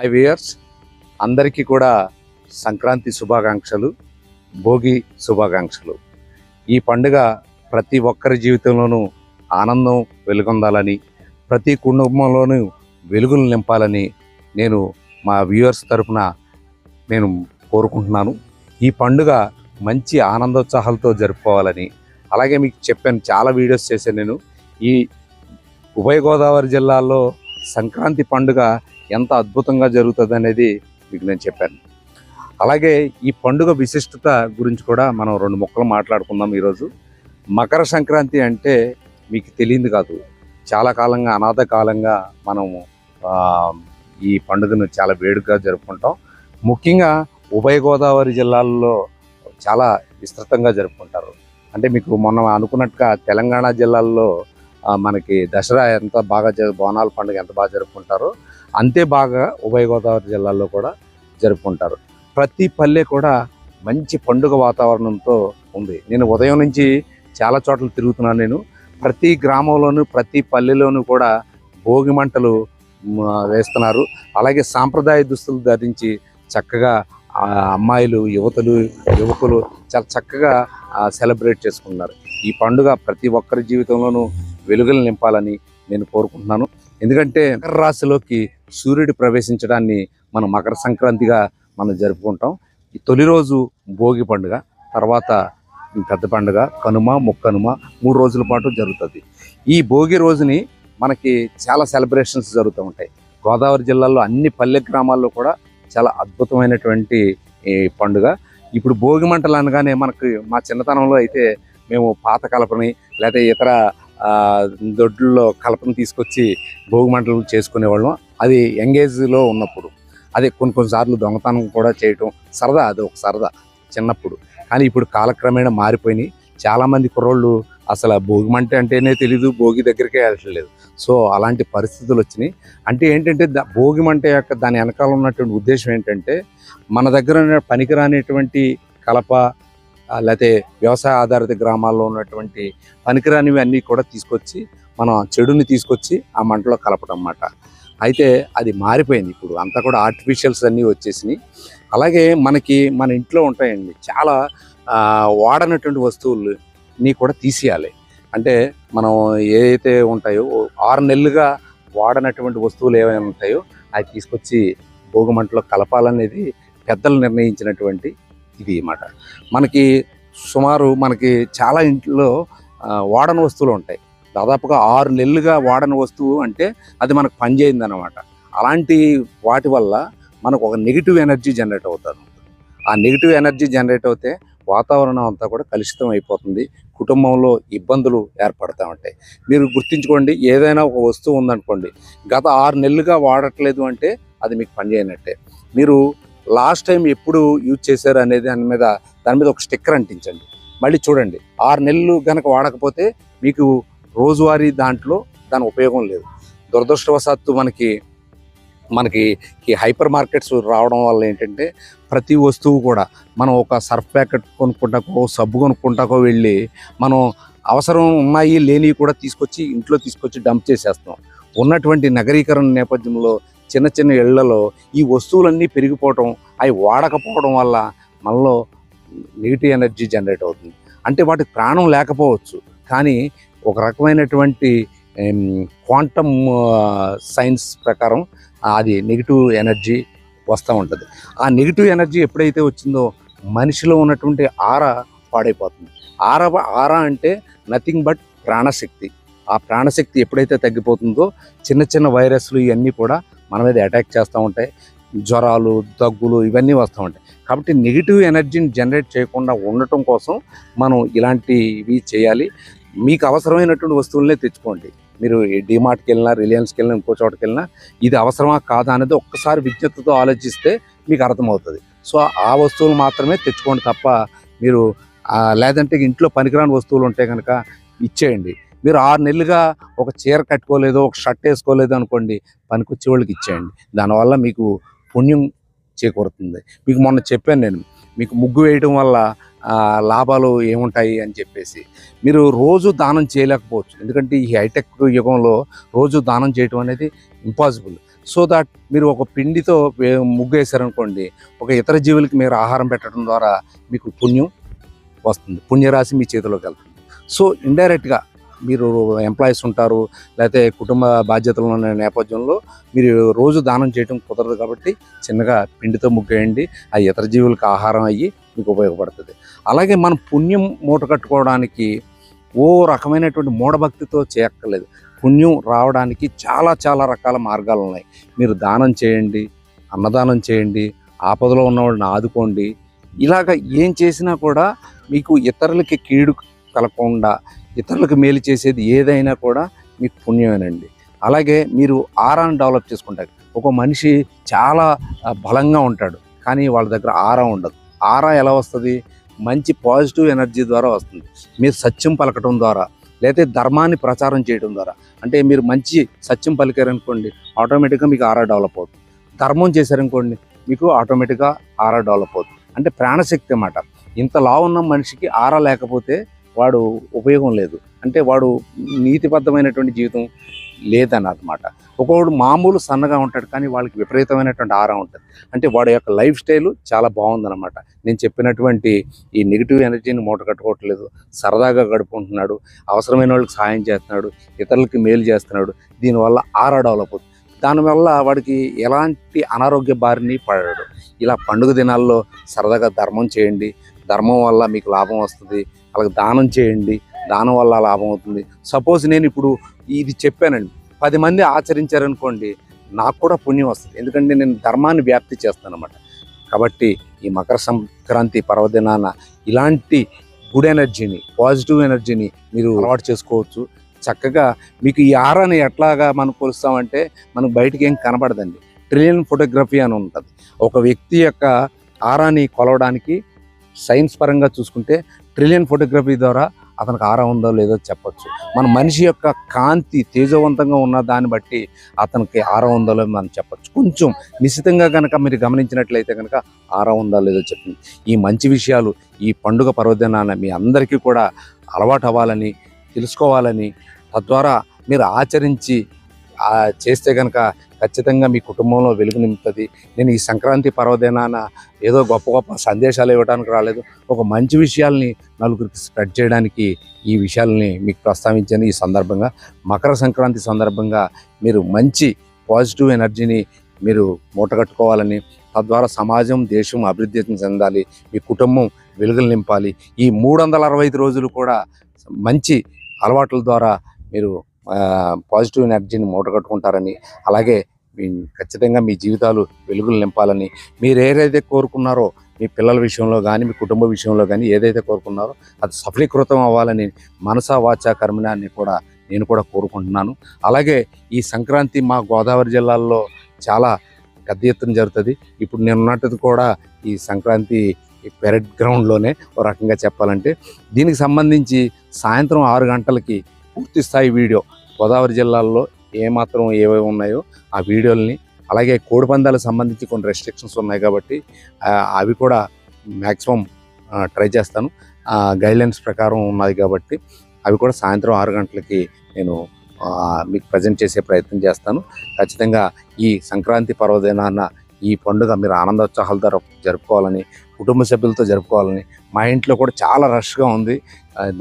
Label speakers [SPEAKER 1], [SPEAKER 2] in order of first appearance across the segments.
[SPEAKER 1] Hi viewers అందరికీ కూడా సంక్రాంతి శుభాకాంక్షలు భోగి శుభాకాంక్షలు. ఈ పండుగ ప్రతి ఒక్కరి జీవితంలోనూ ఆనందం వెలుగొందాలని ప్రతి కుటుంబంలోనూ వెలుగులు నింపాలని నేను మా వ్యూవర్స్ తరపున నేను కోరుకుంటున్నాను. ఈ పండుగ మంచి ఆనందోత్సాహాలతో జరుపుకోవాలని అలాగే మీకు చెప్పాను చాలా వీడియోస్ చేశాను నేను. ఈ ఉభయ గోదావరి జిల్లాల్లో సంక్రాంతి పండుగ ఎంత అద్భుతంగా జరుగుతుంది అనేది మీకు నేను చెప్పాను. అలాగే ఈ పండుగ విశిష్టత గురించి కూడా మనం రెండు ముక్కలు మాట్లాడుకుందాం ఈరోజు. మకర సంక్రాంతి అంటే మీకు తెలియదు కాదు. చాలా కాలంగా అనాథ కాలంగా మనము ఈ పండుగను చాలా వేడుకగా జరుపుకుంటాం. ముఖ్యంగా ఉభయ గోదావరి జిల్లాల్లో చాలా విస్తృతంగా జరుపుకుంటారు. అంటే మీకు మొన్న అనుకున్నట్టుగా తెలంగాణ జిల్లాల్లో మనకి దసరా ఎంత బాగా జరు బోనాల పండుగ ఎంత బాగా జరుపుకుంటారో అంతే బాగా ఉభయ గోదావరి జిల్లాల్లో కూడా జరుపుకుంటారు. ప్రతి పల్లె కూడా మంచి పండుగ వాతావరణంతో ఉంది. నేను ఉదయం నుంచి చాలా చోట్ల తిరుగుతున్నాను నేను. ప్రతి గ్రామంలోనూ ప్రతి పల్లెలోనూ కూడా భోగి మంటలు వేస్తున్నారు. అలాగే సాంప్రదాయ దుస్తులు ధరించి చక్కగా అమ్మాయిలు యువతులు యువకులు చాలా చక్కగా సెలబ్రేట్ చేసుకున్నారు ఈ పండుగ ప్రతి ఒక్కరి జీవితంలోనూ వెలుగులు నింపాలని నేను కోరుకుంటున్నాను. ఎందుకంటే మకర రాశిలోకి సూర్యుడు ప్రవేశించడాన్ని మనం మకర సంక్రాంతిగా మనం జరుపుకుంటాం. ఈ తొలి రోజు భోగి పండుగ తర్వాత పెద్ద పండుగ కనుమ ముక్కనుమ మూడు రోజుల పాటు జరుగుతుంది. ఈ భోగి రోజుని మనకి చాలా సెలబ్రేషన్స్ జరుగుతూ ఉంటాయి. గోదావరి జిల్లాలో అన్ని పల్లె గ్రామాల్లో కూడా చాలా అద్భుతమైనటువంటి ఈ పండుగ. ఇప్పుడు భోగి మంటలు అనగానే మనకి మా చిన్నతనంలో అయితే మేము పాత కలపని లేకపోతే ఇతర దొడ్లలో కలపను తీసుకొచ్చి భోగి మంటలు చేసుకునేవాళ్ళం. అది యంగేజ్లో ఉన్నప్పుడు. అదే కొన్ని కొన్నిసార్లు దొంగతనం కూడా చేయటం సరదా అది ఒక సరదా చిన్నప్పుడు. కానీ ఇప్పుడు కాలక్రమేణా మారిపోయినాయి. చాలామంది కుర్రోళ్ళు అసలు భోగిమంట భోగి మంట అంటేనే తెలీదు భోగి దగ్గరికే వెళ్ళట్లేదు సో అలాంటి పరిస్థితులు వచ్చినాయి. అంటే ఏంటంటే దా- భోగి మంట యొక్క దాని వెనకాల ఉన్నటువంటి ఉద్దేశం ఏంటంటే మన దగ్గర పనికిరానిటువంటి కలప లేకపోతే వ్యవసాయ ఆధారిత గ్రామాల్లో ఉన్నటువంటి పనికిరానివి అన్నీ కూడా తీసుకొచ్చి మనం చెడుని తీసుకొచ్చి ఆ మంటలో కలపడం అన్నమాట. అయితే అది మారిపోయింది ఇప్పుడు. అంతా కూడా ఆర్టిఫిషియల్స్ అన్నీ వచ్చేసినాయి. అలాగే మనకి మన ఇంట్లో ఉంటాయండి. చాలా వాడనటువంటి వస్తువులు నీ కూడా తీసేయాలి. అంటే మనం ఏదైతే ఉంటాయో ఆరు నెలలుగా వాడనటువంటి వస్తువులు ఏమైనా ఉంటాయో అవి తీసుకొచ్చి భోగిమంటలో కలపాలనేది పెద్దలు నిర్ణయించినటువంటి ఇది అన్నమాట మనకి సుమారు మనకి చాలా ఇంట్లో వాడని వస్తువులు ఉంటాయి. దాదాపుగా ఆరు నెలలుగా వాడని వస్తువు అంటే అది మనకు పనిచేయింది అనమాట అలాంటి వాటి వల్ల మనకు ఒక నెగిటివ్ ఎనర్జీ జనరేట్ అవుతుంది ఆ నెగిటివ్ ఎనర్జీ జనరేట్ అవుతే వాతావరణం అంతా కూడా కలుషితం అయిపోతుంది. కుటుంబంలో ఇబ్బందులు ఏర్పడతా ఉంటాయి. మీరు గుర్తుంచుకోండి ఏదైనా ఒక వస్తువు ఉందనుకోండి గత ఆరు నెలలుగా వాడట్లేదు అంటే అది మీకు పనిచేయనట్టే. మీరు లాస్ట్ టైం ఎప్పుడు యూజ్ చేశారు అనేది దాని మీద దాని మీద ఒక స్టిక్కర్ అంటించండి. మళ్ళీ చూడండి ఆరు నెలలు కనుక వాడకపోతే మీకు రోజువారీ దాంట్లో దాని ఉపయోగం లేదు. దురదృష్టవశాత్తు మనకి మనకి ఈ హైపర్ మార్కెట్స్ రావడం వల్ల ఏంటంటే ప్రతి వస్తువు కూడా మనం ఒక సర్ఫ్ ప్యాకెట్ కొనుక్కుంటాకో సబ్బు కొనుక్కుంటాకో వెళ్ళి మనం అవసరం ఉన్నాయి లేనివి కూడా తీసుకొచ్చి ఇంట్లో తీసుకొచ్చి డంప్ చేసేస్తాం ఉన్నటువంటి నగరీకరణ నేపథ్యంలో చిన్న చిన్న ఇళ్ళలో ఈ వస్తువులన్నీ పెరిగిపోవటం అవి వాడకపోవడం వల్ల మనలో నెగిటివ్ ఎనర్జీ జనరేట్ అవుతుంది. అంటే వాటికి ప్రాణం లేకపోవచ్చు. కానీ ఒక రకమైనటువంటి క్వాంటమ్ సైన్స్ ప్రకారం అది నెగిటివ్ ఎనర్జీ వస్తూ ఉంటుంది. ఆ నెగిటివ్ ఎనర్జీ ఎప్పుడైతే వచ్చిందో మనిషిలో ఉన్నటువంటి ఆర పాడైపోతుంది. ఆర ఆర అంటే నథింగ్ బట్ ప్రాణశక్తి. ఆ ప్రాణశక్తి ఎప్పుడైతే తగ్గిపోతుందో చిన్న చిన్న వైరస్లు ఇవన్నీ కూడా మన మీద అటాక్ చేస్తూ ఉంటాయి. జ్వరాలు దగ్గులు ఇవన్నీ వస్తూ ఉంటాయి. కాబట్టి నెగిటివ్ ఎనర్జీని జనరేట్ చేయకుండా ఉండటం కోసం మనం ఇలాంటివి చేయాలి. మీకు అవసరమైనటువంటి వస్తువులనే తెచ్చుకోండి. మీరు డిమార్ట్కి వెళ్ళినా రిలయన్స్కి వెళ్ళినా ఇంకో చోటకి వెళ్ళినా ఇది అవసరమా కాదా అనేది ఒక్కసారి విజ్ఞతతో ఆలోచిస్తే మీకు అర్థమవుతుంది. సో ఆ వస్తువులు మాత్రమే తెచ్చుకోండి తప్ప మీరు లేదంటే ఇంట్లో పనికిరాని వస్తువులు ఉంటే కనుక ఇచ్చేయండి. మీరు ఆరు నెలలుగా ఒక చీర కట్టుకోలేదు ఒక షర్ట్ వేసుకోలేదు అనుకోండి పనికొచ్చే వాళ్ళకి ఇచ్చేయండి. దానివల్ల మీకు పుణ్యం చేకూరుతుంది. మీకు మొన్న చెప్పాను నేను మీకు ముగ్గు వేయడం వల్ల లాభాలు ఏముంటాయి అని చెప్పేసి. మీరు రోజు దానం చేయలేకపోవచ్చు. ఎందుకంటే ఈ హైటెక్ యుగంలో రోజు దానం చేయటం అనేది ఇంపాసిబుల్. సో దాట్ మీరు ఒక పిండితో ముగ్గు వేసారనుకోండి ఒక ఇతర జీవులకి మీరు ఆహారం పెట్టడం ద్వారా మీకు పుణ్యం వస్తుంది. పుణ్యరాశి మీ చేతిలోకి వెళ్తుంది. సో ఇండైరెక్ట్గా మీరు ఎంప్లాయీస్ ఉంటారు లేకపోతే కుటుంబ బాధ్యతలు ఉన్న నేపథ్యంలో మీరు రోజు దానం చేయడం కుదరదు కాబట్టి చిన్నగా పిండితో ముగ్గేయండి ఆ ఇతర జీవులకు ఆహారం అయ్యి మీకు ఉపయోగపడుతుంది. అలాగే మనం పుణ్యం మూట కట్టుకోవడానికి ఓ రకమైనటువంటి మూఢభక్తితో చేయక్కర్లేదు. పుణ్యం రావడానికి చాలా చాలా రకాల మార్గాలు ఉన్నాయి. మీరు దానం చేయండి అన్నదానం చేయండి ఆపదలో ఉన్నవాళ్ళని ఆదుకోండి. ఇలాగ ఏం చేసినా కూడా మీకు ఇతరులకి కీడు కలగకుండా ఇతరులకు మేలు చేసేది ఏదైనా కూడా మీకు పుణ్యమేనండి. అలాగే మీరు ఆరాన్ని డెవలప్ చేసుకుంటారు. ఒక మనిషి చాలా బలంగా ఉంటాడు. కానీ వాళ్ళ దగ్గర ఆరా ఉండదు. ఆరా ఎలా వస్తుంది? మంచి పాజిటివ్ ఎనర్జీ ద్వారా వస్తుంది. మీరు సత్యం పలకటం ద్వారా లేకపోతే ధర్మాన్ని ప్రచారం చేయడం ద్వారా. అంటే మీరు మంచి సత్యం పలికారనుకోండి ఆటోమేటిక్గా మీకు ఆరా డెవలప్ అవుతుంది. ధర్మం చేశారనుకోండి మీకు ఆటోమేటిక్గా ఆరా డెవలప్ అవుతుంది. అంటే ప్రాణశక్తి అన్నమాట. ఇంత లా ఉన్న మనిషికి ఆరా లేకపోతే వాడు ఉపయోగం లేదు. అంటే వాడు నీతిబద్ధమైనటువంటి జీవితం లేదని ఒకడు మామూలు సన్నగా ఉంటాడు కానీ వాళ్ళకి విపరీతమైనటువంటి ఆరా ఉంటుంది. అంటే వాడి యొక్క లైఫ్ స్టైల్ చాలా బాగుందన్నమాట. నేను చెప్పినటువంటి ఈ నెగిటివ్ ఎనర్జీని మూట కట్టుకోవట్లేదు. సరదాగా గడుపుకుంటున్నాడు. అవసరమైన వాళ్ళకి సాయం చేస్తున్నాడు. ఇతరులకి మేలు చేస్తున్నాడు. దీనివల్ల ఆరా డెవలప్ అవుతుంది. దానివల్ల వాడికి ఎలాంటి అనారోగ్య బారిని పడాడు. ఇలా పండుగ దినాల్లో సరదాగా ధర్మం చేయండి. ధర్మం వల్ల మీకు లాభం వస్తుంది. అలాగే దానం చేయండి దానం వల్ల లాభం అవుతుంది. సపోజ్ నేను ఇప్పుడు ఇది చెప్పానండి పది మంది ఆచరించారనుకోండి నాకు కూడా పుణ్యం వస్తుంది. ఎందుకంటే నేను ధర్మాన్ని వ్యాప్తి చేస్తాను అనమాట కాబట్టి ఈ మకర సంక్రాంతి పర్వదినాన ఇలాంటి గుడ్ ఎనర్జీని పాజిటివ్ ఎనర్జీని మీరు అలవాటు చేసుకోవచ్చు. చక్కగా మీకు ఈ ఆరాని ఎట్లాగా మనం కొలుస్తామంటే మనకు బయటికి ఏం కనబడదండి. ట్రిలియన్ ఫోటోగ్రఫీ అని ఉంటుంది. ఒక వ్యక్తి యొక్క ఆరాని కొలవడానికి సైన్స్ పరంగా చూసుకుంటే ట్రిలియన్ ఫోటోగ్రఫీ ద్వారా అతనికి ఆరా ఉందో లేదో చెప్పచ్చు. మన మనిషి యొక్క కాంతి తేజవంతంగా ఉన్న దాన్ని బట్టి అతనికి ఆరా ఉందో లేదో మనం చెప్పచ్చు. కొంచెం నిశ్చితంగా కనుక మీరు గమనించినట్లయితే కనుక ఆరా ఉందో లేదో చెప్పింది ఈ మంచి విషయాలు ఈ పండుగ పర్వదినాన మీ అందరికీ కూడా అలవాటు అవ్వాలని తెలుసుకోవాలని తద్వారా మీరు ఆచరించి చేస్తే కనుక ఖచ్చితంగా మీ కుటుంబంలో వెలుగు నింపుతుంది. నేను ఈ సంక్రాంతి పర్వదినాన ఏదో గొప్ప గొప్ప సందేశాలు ఇవ్వడానికి రాలేదు. ఒక మంచి విషయాల్ని నలుగురికి స్ప్రెడ్ చేయడానికి ఈ విషయాల్ని మీకు ప్రస్తావించాను. ఈ సందర్భంగా మకర సంక్రాంతి సందర్భంగా మీరు మంచి పాజిటివ్ ఎనర్జీని మీరు మూటగట్టుకోవాలని తద్వారా సమాజం దేశం అభివృద్ధి చెందాలి మీ కుటుంబం వెలుగులు నింపాలి. ఈ మూడు వందల అరవై ఐదు రోజులు కూడా మంచి అలవాట్ల ద్వారా మీరు పాజిటివ్ ఎనర్జీని మూటగట్టుకుంటారని అలాగే ఖచ్చితంగా మీ జీవితాలు వెలుగులు నింపాలని మీరు ఏదైతే కోరుకున్నారో మీ పిల్లల విషయంలో కానీ మీ కుటుంబ విషయంలో కానీ ఏదైతే కోరుకున్నారో అది సఫలీకృతం అవ్వాలని మనసా వాచా కర్మణాన్ని కూడా నేను కూడా కోరుకుంటున్నాను. అలాగే ఈ సంక్రాంతి మా గోదావరి జిల్లాల్లో చాలా పెద్ద ఎత్తున జరుగుతుంది. ఇప్పుడు నేను ఉన్నట్టు కూడా ఈ సంక్రాంతి పెరడ్ గ్రౌండ్లోనే ఒక రకంగా చెప్పాలంటే దీనికి సంబంధించి సాయంత్రం ఆరు గంటలకి పూర్తి స్థాయి వీడియో. గోదావరి జిల్లాల్లో ఏమాత్రం ఏవేవి ఉన్నాయో ఆ వీడియోల్ని అలాగే కోడి పందాలకు సంబంధించి కొన్ని రెస్ట్రిక్షన్స్ ఉన్నాయి కాబట్టి అవి కూడా మ్యాక్సిమం ట్రై చేస్తాను. గైడ్లైన్స్ ప్రకారం ఉన్నది కాబట్టి అవి కూడా సాయంత్రం ఆరు గంటలకి నేను మీకు ప్రజెంట్ చేసే ప్రయత్నం చేస్తాను. ఖచ్చితంగా ఈ సంక్రాంతి పర్వదినాన ఈ పండుగ మీరు ఆనందోత్సాహాలతో జరుపుకోవాలని కుటుంబ సభ్యులతో జరుపుకోవాలని. మా ఇంట్లో కూడా చాలా రష్గా ఉంది.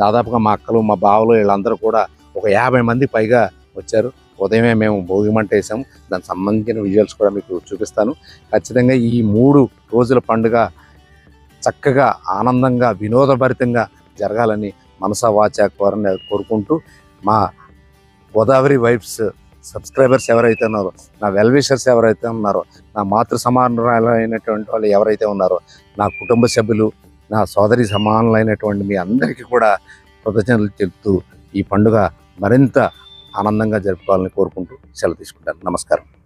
[SPEAKER 1] దాదాపుగా మా అక్కలు మా బావలు వీళ్ళందరూ కూడా ఒక యాభై మంది పైగా వచ్చారు. ఉదయమే మేము భోగి మంట వేసాము. దానికి సంబంధించిన విజువల్స్ కూడా మీకు చూపిస్తాను. ఖచ్చితంగా ఈ మూడు రోజుల పండుగ చక్కగా ఆనందంగా వినోదభరితంగా జరగాలని మనసా వాచా కోరని కోరుకుంటూ మా గోదావరి వైబ్స్ సబ్స్క్రైబర్స్ ఎవరైతే ఉన్నారో నా వెల్విషర్స్ ఎవరైతే ఉన్నారో నా మాతృ సమానులైనటువంటి వాళ్ళు ఎవరైతే ఉన్నారో నా కుటుంబ సభ్యులు నా సోదరి సమానులైనటువంటి మీ అందరికీ కూడా కృతజ్ఞతలు తెలుపుతూ ఈ పండుగ మరింత ఆనందంగా జరుపుకోవాలని కోరుకుంటూ సెలవు తీసుకుంటాను. నమస్కారం.